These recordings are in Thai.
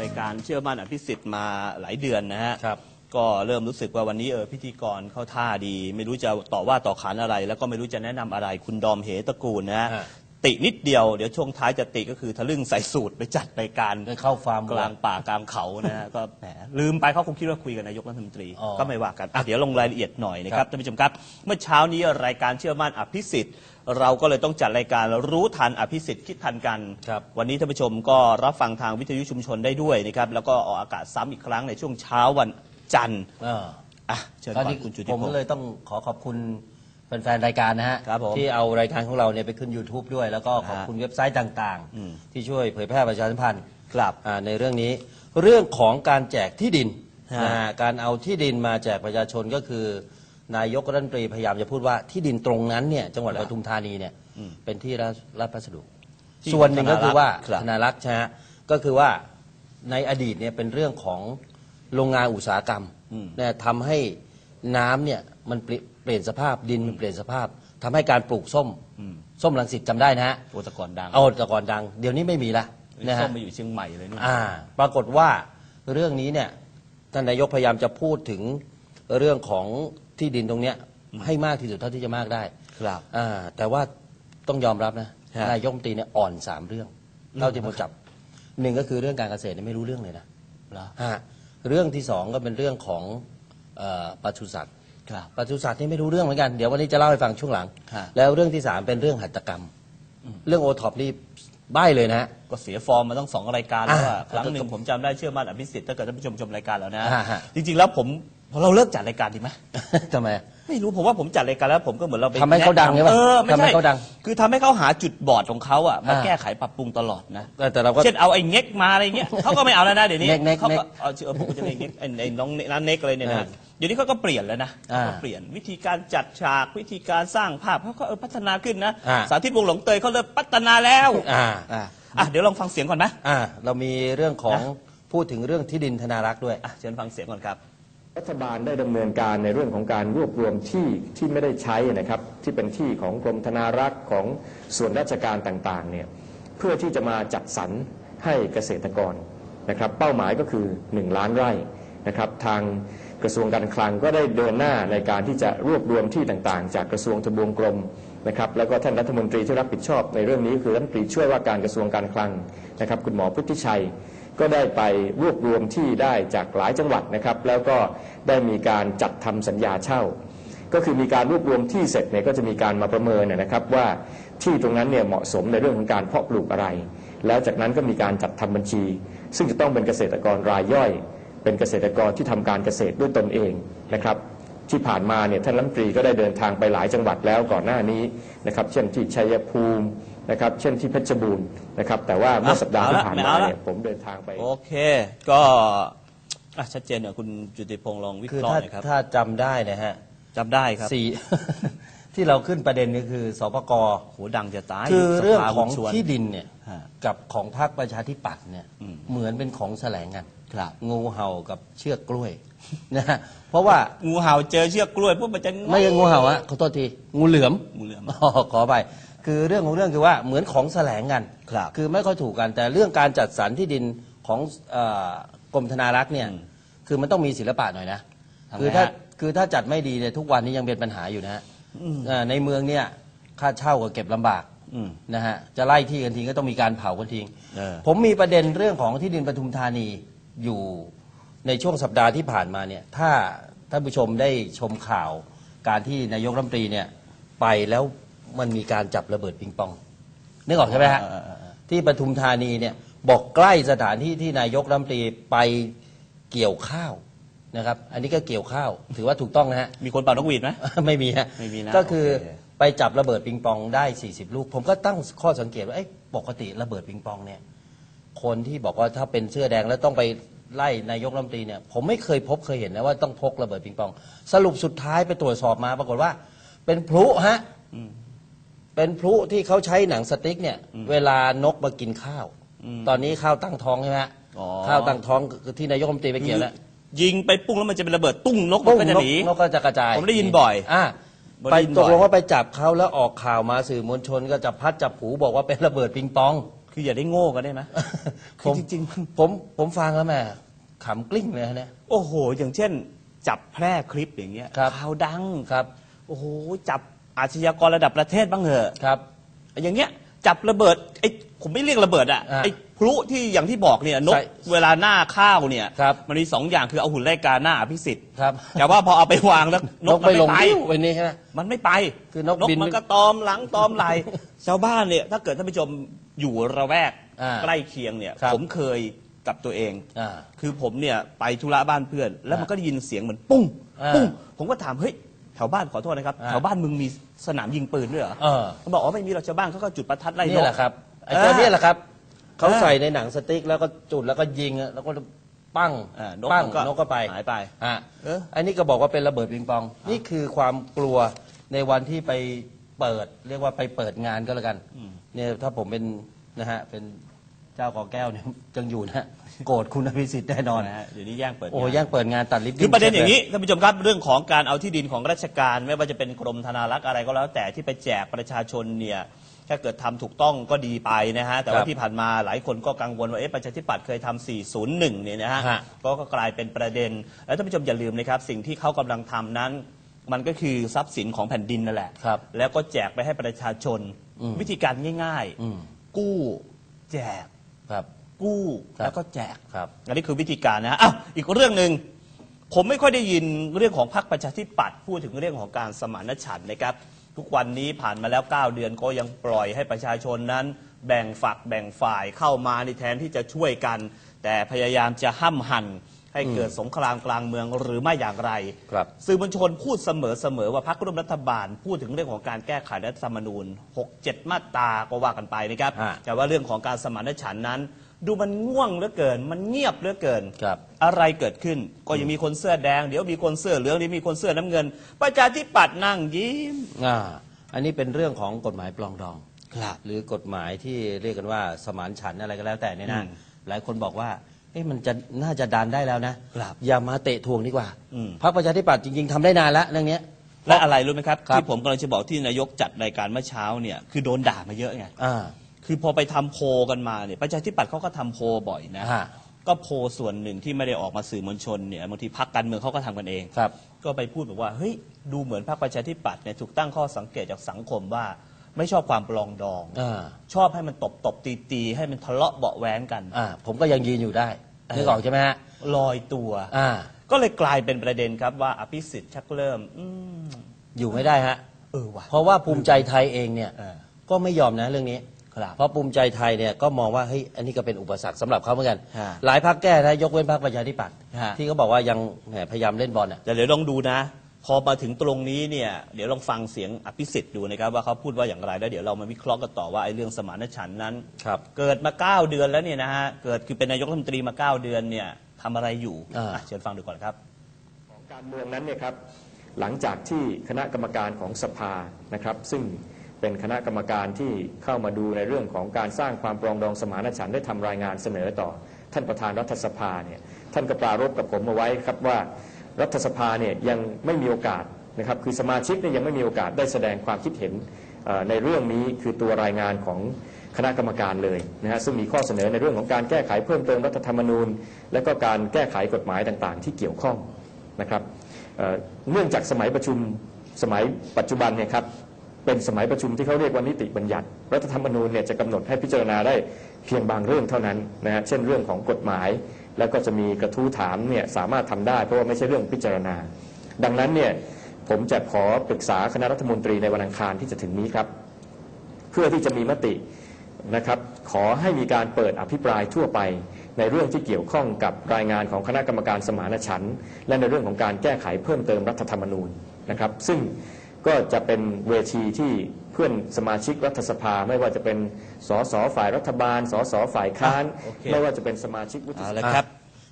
รายการเชื่อมั่นอภิสิทธิ์มาหลายเดือนนะฮะครับ ก็เริ่มรู้สึกว่าวันนี้เออพิธีกรเข้าท่าดี ไม่รู้จะต่อว่าต่อขานอะไร แล้วก็ไม่รู้จะแนะนำอะไรคุณดอมเหตระกูลนะฮะ ฮะ ตินิดเดียว เดี๋ยวช่วงท้ายจะติก็คือทะลึ่งใส่สูตรไปจัดรายการได้เข้าฟาร์มกลางป่ากลางเขานะฮะ ก็แหมลืมไปเขาคงคิดว่าคุยกับนายกรัฐมนตรี อ๋อก็ไม่ว่ากันอะเดี๋ยวลงรายละเอียดหน่อยนะคครัรับบท่านผู้ชมครับเมื่อเช้านี้รายการเชื่อมั่นอภิสิทธิ์ เราก็เลยต้องจัดรายการรู้ทันอภิสิทธิ์คิดทันกัน ครับ วันนี้ท่านผู้ชมก็รับฟังทางวิทยุชุมชนได้ด้วยนะครับแล้วก็ออกอากาศซ้ำอีกครั้งในช่วงเช้าวันจันทร์เอออะเชิญตอนก่อนี้นคุณจุติผมพงก็ศ์เลยต้องขอขอบคุณ แฟนๆรายการนะฮะครับผมที่เอารายการของเราเนี่ยไปขึ้น YouTube ด้วย แล้วก็ขอบคุณเว็บไซต์ต่างอืม ๆ ที่ช่วยเผยแพร่ประชาสัมพันธ์ครับ อ่าในเรื่องนี้เรื่องของการแจกที่ดินฮะ นะฮะการเอาที่ดินมาแจกประชาชนก็คือ นายกรัฐมนตรีพยายามจะพูดว่าที่ดินตรงนั้นเนี่ยจังหวัดปทุมธานีเนี่ยเป็นที่ราชราชพัสดุ ที่ส่วนหนึ่งก็คือว่าครับ ธนารักษ์ใช่ฮะก็คือว่าในอดีตเนี่ยเป็นเรื่องของโรงงานอุตสาหกรรมอืมเนี่ยทำให้น้ำเนี่ยมันเปลี่ยนเป ลี่ยนสภาพดินมันเปลี่ยนสภาพทำให้การปลูกส้มอืมส้มลังสิตจำได้นะฮะโอแตกรดังเอาแต่ก่อนดัง เดี๋ยวนี้ไม่มีละนะส้ฮะ มมาอยู่เชียงใหม่เลยนู่นอ่าปรากฏว่าเรื่องนี้เนี่ยท่านนายกพยายามจะพูดถึงเรื่องของที่ดินตรงเนี้ยให้มากที่สุดเท่าที่จะมากได้ครับอ่าแต่ว่าต้องยอมรับนะฮะ นายกรัฐมนตรีเนี่ยอ่อนสามเรื่องเท่าที่ผมจับหนึ่งก็คือเรื่องการเกษตรเนี่ยไม่รู้เรื่องเลยนะเหรอฮะเรื่องที่สองก็เป็นเรื่องของเอ่อปศุสัตว์ ครับ ปศุสัตว์นี่ไม่รู้เรื่องเหมือนกันเดี๋ยววันนี้จะเล่าให้ฟังช่วงหลัง ฮะ แล้วเรื่องที่สามเป็นเรื่องหัตถกรรม เรื่องโอท็อปนี่ใบ้เลยนะฮะ ก็เสียฟอร์มมาต้องสองรายการแล้วอะอ่าครั้งหนึ่งผมจำได้เชื่อมั่นอภิสิทธิ์ถ้าเกิดท่านผู้ชมชมรายการแล้วนะอ่าฮะ จริงๆแล้วผมพอเราเลิกจัดรายการดีไหมทำไม ไม่รู้ผมว่าผมจัดรายการแล้วผมก็เหมือนเราไปทำให้เขาดังใช่ปะเออไม่ทำให้ใช่เขาดังคือทำให้เขาหาจุดบอดของเขาอะมาอ่า แก้ไขปรับปรุงตลอดนะ แต่แต่เราก็ เช่นเอาไอ้เง็กมาอะไรเงี้ย เขาก็ไม่เอาแล้วนะเดี๋ยวนี้เน็กเน็กเขาเน็ก็กเอาชื่อผมจะเรียกเง็กไอ้ไอ้น้องเน็กน้าเน็กอะไรเนี่ยอ่านะเดี๋ยวนี้เขาก็เปลี่ยนแล้วนะอ่าเขาเปลี่ยนวิธีการจัดฉากวิธีการสร้างภาพเขาก็เออพัฒนาขึ้นนะอ่า สาธิตวงศ์หลงเตยเขาเริ่มพัฒนาแล้วอ่าอ่าอะเดี๋ยวลองฟังเสียงก่อนไหมอ่าเรามีเรื่องของพูดถึงเรื่องที่ดินธนารักษ์ด้วย อะเชิญฟังเสียงก่อนครับ รัฐบาลได้ดำเนินการในเรื่องของการรวบรวมที่ที่ไม่ได้ใช้นะครับที่เป็นที่ของกรมธนารักษ์ของส่วนราชการต่างๆเนี่ยเพื่อที่จะมาจัดสรรให้เกษตรกรนะครับ เป้าหมายก็คือ 1 ล้านไร่นะครับ ทาง กระทรวงการคลังก็ได้เดินหน้าในการที่จะรวบรวมที่ต่างๆ จากกระทรวงทบวงกรมนะครับแล้วก็ท่านรัฐมนตรีที่รับผิดชอบในเรื่องนี้คือรัฐมนตรีช่วยว่าการกระทรวงการคลังนะครับ คุณหมอพุทธิชัยก็ได้ไปรวบรวมที่ได้จากหลายจังหวัดนะครับ แล้วก็ได้มีการจัดทำสัญญาเช่า ก็คือมีการรวบรวมที่เสร็จเนี่ยก็จะมีการมาประเมินนะครับว่าที่ตรงนั้นเนี่ยเหมาะสมในเรื่องของการเพาะปลูกอะไร แล้วจากนั้นก็มีการจัดทำบัญชี ซึ่งจะต้องเป็นเกษตรกรรายย่อย เป็นเกษตรกรที่ทำการเกษตรด้วยตนเองนะครับ ที่ผ่านมาเนี่ยท่านรัฐมนตรีก็ได้เดินทางไปหลายจังหวัดแล้วก่อนหน้านี้นะครับ เช่นที่ชัยภูมินะครับ เช่นที่เพชรบูรณ์นะครับ แต่ว่าเมื่อสัปดาห์ที่ผ่านมาเนี่ยผมเดินทางไปโอเค ก็อะชัดเจนเนี่ยคุณจุติพงศ์ลองวิคือเคราะถ้าห์หน่อยครับถ้าจำได้นะฮะจำได้ครับสี่ ที่เราขึ้นประเด็นก็คือสปกโหดังจะตายคือเรื่องสภาของชวนที่ดินเนี่ยฮะ กับของพรรคประชาธิปัตย์เนี่ยอืมเหมือนเป็นของแสลงกันครับงูเห่ากับเชือกกล้วยนะฮะเพราะว่างูเห่าเจอเชือกกล้วยปุ๊บมันจะไม่ใช่งูเห่าอะขอโทษทีงูเหลือมงูเหลือมอ๋อขอไปคือเรื่องของเรื่องคือว่าเหมือนของแสลงกันครับคือไม่ค่อยถูกกันแต่เรื่องการจัดสรรที่ดินของเอ่อกรมธนารักษ์เนี่ยอืมคือมันต้องมีศิลปะหน่อยนะทำไงคือถ้าฮะคือถ้าจัดไม่ดีเนี่ยทุกวันนี้ยังเป็นปัญหาอยู่นะฮะอ่าในเมืองเนี่ยค่าเช่าก็เก็บลำบากอืม นะฮะจะไล่ที่กันทีก็ต้องมีการเผากันทิ้งเออ ผมมีประเด็นเรื่องของที่ดินปทุมธานีอยู่ในช่วงสัปดาห์ที่ผ่านมาเนี่ยถ้าท่านผู้ชมได้ชมข่าวการที่นายกรัฐมนตรีเนี่ยไปแล้วมันมีการจับระเบิดปิงปองนึกออกใช่ไหมฮะ เออเออเออ ที่ปทุมธานีเนี่ยบอกใกล้สถานที่ที่นายกรัฐมนตรีไปเกี่ยวข้าวนะครับ อันนี้ก็เกี่ยวข้าว ถือว่าถูกต้องนะฮะ มีคนเป่านกหวีดไหม ไม่มีฮะไม่มีนะก็คือโอเค ไปจับระเบิดปิงปองได้ 40 ลูก ผมก็ตั้งข้อสังเกตว่าเอ๊ะปกติระเบิดปิงปองเนี่ยคนที่บอกว่าถ้าเป็นเสื้อแดงแล้วต้องไปไล่นายกรัฐมนตรีเนี่ยผมไม่เคยพบเคยเห็นนะว่าต้องพกระเบิดปิงปอง สรุปสุดท้ายไปตรวจสอบมาปรากฏว่า เป็นพลุฮะอืมเป็นพลุที่เขาใช้หนังสติ๊กเนี่ย เวลานกมากินข้าวอืมตอนนี้ข้าวตั้งท้องใช่ไหมฮะอ๋อ ข้าวตั้งท้องคือที่นายกรัฐมนตรีไปเกี่ยวแล้ว ยิงไปปุ้งแล้วมันจะเป็นระเบิดตุ้งนกมันก็จะหนี นกก็จะกระจายผมได้ยินบ่อย อ่าผม ไปได้ยินบ่ตอยกลงว่าไปจับเขาแล้วออกข่าวมาสื่อมวลชน ก็จับพัดจับผูบอกว่าเป็นระเบิดปิงปอง คืออย่าได้โง่กันได้ไหมผคือมจริงๆมันผมผมฟังแล้วแม่ขำกลิ้งเลยฮะเนี่ยโอ้โห อย่างเช่น จับแพร่คลิปอย่างเงี้ยครับข่าวดังครับ โอ้โหจับอาชญากรระดับประเทศบ้างเหอะครับ อย่างเงี้ย จับระเบิดไอ้ผมไม่เรียกระเบิดอะอ่าไอ้พลุที่อย่างที่บอกเนี่ยนกใช่เวลาหน้าข้าวเนี่ยครับ มันมีสองอย่างคือเอาหุ่นไล่กาหน้าอภิสิทธิ์ครับแต่ว่าพอเอาไปวางแล้วนนกกมันไปลงไม่ไปดิ้วไปนี่ใช่ไหม มันไม่ไปคือนกบินมันก็ตอมหลังตอมไหล ชาวบ้านเนี่ย ถ้าเกิดท่านผู้ชมอยู่ระแวกอ่าใกล้เคียงเนี่ย ครับ ผมเคยกับตัวเอง อ่า คือผมเนี่ยไปธุระบ้านเพื่อน แล้วมันอ่าก็ได้ยินเสียงเหมือนปุ้งอ่า ปุ้ง ผมก็ถามเฮ้ยแถวบ้านขอโทษนะครับอ่าแถวบ้านมึงมีสนามยิงปืนด้วยเหรอเออ เขาบอกอ๋อไม่มีเราชาวบ้านเขาก็จุดประทัดไล่นนี่ก แหละครับไอ้เออเจ้าเนี่ยแหละครับเขาเออใส่ในหนังสติ๊กแล้วก็จุดแล้วก็ยิงอะแล้วก็ปั้งอ่านกปั้งมันก็นกก็ไปหายไปอะเออ อันนี้ก็บอกว่าเป็นระเบิดปิงปอง นี่คือความกลัวในวันที่ไปเปิด เรียกว่าไปเปิดงานก็แล้วกันเนี่ยถ้าผมเป็นนะฮะเป็น เจ้าของแก้วเนี่ยยังอยู่นะโกรธคุณอภิสิทธิ์แน่นอนนะฮะเดี๋ยวนี้แย่งเปิดโอ้งานย่างเปิดงานตัดลิฟต์คือประเด็นอย่างนี้ท่านผู้ชมครับเรื่องของการเอาที่ดินของราชการ ไม่ว่าจะเป็นกรมธนารักษ์อะไรก็แล้ว แต่ที่ไปแจกประชาชนเนี่ยถ้าเกิดทำถูกต้องก็ดีไปนะฮะแต่ว่าที่ผ่านมาหลายคนก็กังวลว่าเอ๊ะประชาธิปัตย์เคยทำ 401 เนี่ยนะฮะฮะ ก็ก็กลายเป็นประเด็น แล้วท่านผู้ชมอย่าลืมนะครับ สิ่งที่เขากำลังทำนั้น มันก็คือทรัพย์สินของแผ่นดินนั่นแหละ ครับ แล้วก็แจกไปให้ประชาชนอืมวิธีการง่ายอืมๆกู้แจก ครับ กู้ครับแล้วก็แจกครับ อันนี้คือวิธีการนะฮะอ้าวอีกเรื่องหนึ่งผมไม่ค่อยได้ยินเรื่องของพรรคประชาธิปัตย์พูดถึงเรื่องของการสมานฉันท์นะครับ ทุกวันนี้ผ่านมาแล้ว 9 เดือนก็ยังปล่อยให้ประชาชนนั้น แบ่งฝักแบ่งฝ่ายเข้ามาในแทนที่จะช่วยกัน แต่พยายามจะห้ำหั่น ให้เกิดสงครามกลางเมืองหรือไม่อย่างไร ครับ สื่อมวลชนพูดเสมอเสมอว่าพรรคร่วมรัฐบาล พูดถึงเรื่องของการแก้ไขรัฐธรรมนูญ 6-7 มาตราก็ว่ากันไปนะครับ ฮะ แต่ว่าเรื่องของการสมานฉันท์นั้น ดูมันง่วงเหลือเกิน มันเงียบเหลือเกิน ครับ อะไรเกิดขึ้นก็ยังมีคนเสื้อแดง เดี๋ยวมีคนเสื้อเหลืองเดี๋ยวมีคนเสื้อน้ำเงิน ประชาธิปัตย์นั่งยิ้มอ่า อันนี้เป็นเรื่องของกฎหมายปลองดอง ครับ หรือกฎหมายที่เรียกกันว่าสมานฉันท์อะไรก็แล้วแต่เนี่ยนะ อืม หลายคนบอกว่า เอ๊ะมันจะน่าจะดันได้แล้วนะครับอย่ามาเตะทวงดีกว่าอืม พรรคประชาธิปัตย์จริง ๆทำได้นานแล้วเรื่องเนี้ย และอะไรรู้ไหมครับ ครับ ที่ผมกำลังจะบอกที่นายกจัดรายการเมื่อเช้าเนี่ยคือโดนด่ามาเยอะไงอ่าคือพอไปทำโพลกันมาเนี่ยประชาธิปัตย์เขาก็ทำโพลบ่อยนะฮะก็โพลส่วนหนึ่งที่ไม่ได้ออกมาสื่อมวลชนเนี่ยบางทีพักการเมืองเขาก็ทำกันเอง ครับ ก็ไปพูดบอกว่าเฮ้ยดูเหมือนพรรคประชาธิปัตย์เนี่ยถูกตั้งข้อสังเกตจากสังคมว่า ไม่ชอบความปลองดอง อ่า ชอบให้มันตบตบตีตีให้มันทะเลาะเบาะแว้งกัน อ่า ผมก็ยังยืนอยู่ได้เออนึกออกใช่ไหมฮะลอยตัว อ่า ก็เลยกลายเป็นประเด็นครับว่าอภิสิทธิ์ชักเริ่มอืมอยู่ไม่ได้ฮะ เออว่ะเพราะว่าภูมิใจไทยเองเนี่ย เออ ก็ไม่ยอมนะเรื่องนี้ ครับเพราะภูมิใจไทยเนี่ยก็มองว่าเฮ้ยอันนี้ก็เป็นอุปสรรคสำหรับเขาเหมือนกัน ฮะหลายพรรคแก้นะยกเว้นพรรคประชาธิปัตย์ฮะ ที่เขาบอกว่ายังแหมพยายามเล่นบอลอะ แต่เดี๋ยวลองดูนะ พอมาถึงตรงนี้เนี่ยเดี๋ยวลองฟังเสียงอภิสิทธิ์ดูนะครับว่าเขาพูดว่าอย่างไรแล้วเดี๋ยวเรามาวิเคราะห์กันต่อว่าไอ้เรื่องสมานฉันท์นั้น ครับ เกิดมา 9 เดือนแล้วเนี่ยนะฮะเกิดคือเป็นนายกรัฐมนตรีมา 9 เดือนเนี่ยทำอะไรอยู่อ่า อะเชิญฟังดูก่อนครับ ของการเมืองนั้นเนี่ยครับหลังจากที่คณะกรรมการของสภานะครับ ซึ่งเป็นคณะกรรมการที่เข้ามาดูในเรื่องของการสร้างความปรองดองสมานฉันท์ได้ทำรายงานเสนอต่อ ท่านประธานรัฐสภาเนี่ยท่านก็ปรารภกับผมเอาไว้ครับว่า รัฐสภาเนี่ยยังไม่มีโอกาสนะครับคือสมาชิกเนี่ยยังไม่มีโอกาสได้แสดงความคิดเห็นในเรื่องนี้คือตัวรายงานของคณะกรรมการเลยนะฮะซึ่งมีข้อเสนอในเรื่องของการแก้ไขเพิ่มเติมรัฐธรรมนูญ และก็การแก้ไขกฎหมายต่างๆ ที่เกี่ยวข้องนะครับเเนื่องจากสมัยประชุมสมัยปัจจุบันเนี่ยครับเป็นสมัยประชุมที่เขาเรียกว่านิติบัญญัติ รัฐธรรมนูญเนี่ยจะกำหนดให้พิจารณาได้เพียงบางเรื่องเท่านั้นนะฮะเช่นเรื่องของกฎหมาย แล้วก็จะมีกระทู้ถามเนี่ยสามารถทำได้ เพราะว่าไม่ใช่เรื่องพิจารณา ดังนั้นเนี่ยผมจะขอปรึกษาคณะรัฐมนตรีในวันอังคารที่จะถึงนี้ครับ เพื่อที่จะมีมตินะครับ ขอให้มีการเปิดอภิปรายทั่วไปในเรื่องที่เกี่ยวข้องกับรายงานของคณะกรรมการสมานฉันท์และในเรื่องของการแก้ไขเพิ่มเติมรัฐธรรมนูญนะครับ ซึ่งก็จะเป็นเวทีที่ พื่อนสมาชิกรัฐสภา ไม่ว่าจะเป็นสสฝ่ายรัฐบาลสสฝ่ายค้านโอเค ไม่ว่าจะเป็นสมาชิกวุฒิเอาสละภาครับ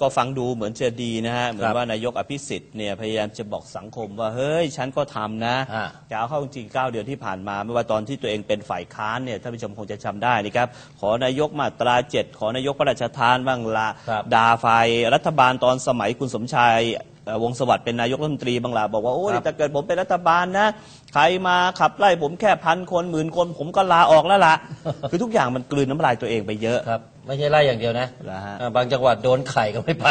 ก็ฟังดูเหมือนจะดีนะฮะ เหมือครันบว่านายกอภิสิทธิ์เนี่ยพยายามจะบอกสังคมว่า เฮ้ย ฉันก็ทำนะ อ่า จะเอาเข้าจริงๆ9เดือนที่ผ่านมา ไม่ว่าตอนที่ตัวเองเป็นฝ่ายค้านเนี่ยท่านผู้ชมคงจะจำได้นะครับ ขอนายกมาตราเจ็ดขอนายกพระราชทานบ้างละครับด่าฝ่ายรัฐบาลตอนสมัยคุณสมชายเอ่อ วงสวัสดิ์เป็นนายกรัฐมนตรีบางหลาบอกว่าโอ้ยครับแต่เกิดผมเป็นรัฐบาลนะ ใครมาขับไล่ผมแค่พันคนหมื่นคน ผมก็ลาออกแล้วล่ะคือทุกอย่างมันกลืนน้ำลายตัวเองไปเยอะครับ ไม่ใช่ไล่อย่างเดียวนะเหรอฮะอ่าบางจังหวัดโดนไข่ก็ไม่ไป